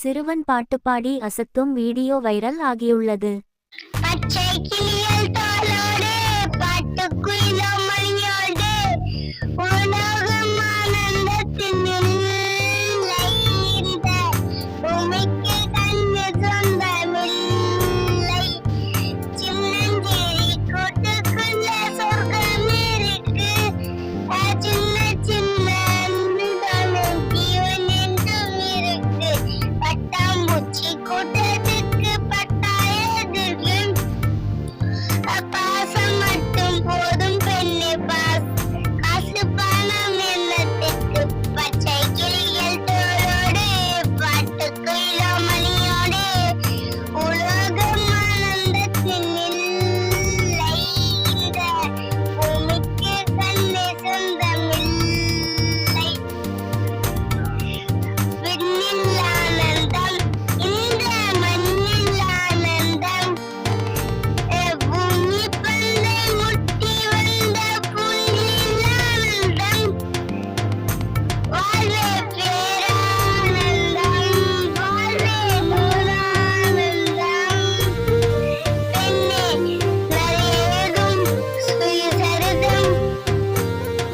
சிறுவன் பாட்டு பாடி அசத்தும் video viral ஆகியுள்ளது. உணவமானந்த தின்னில்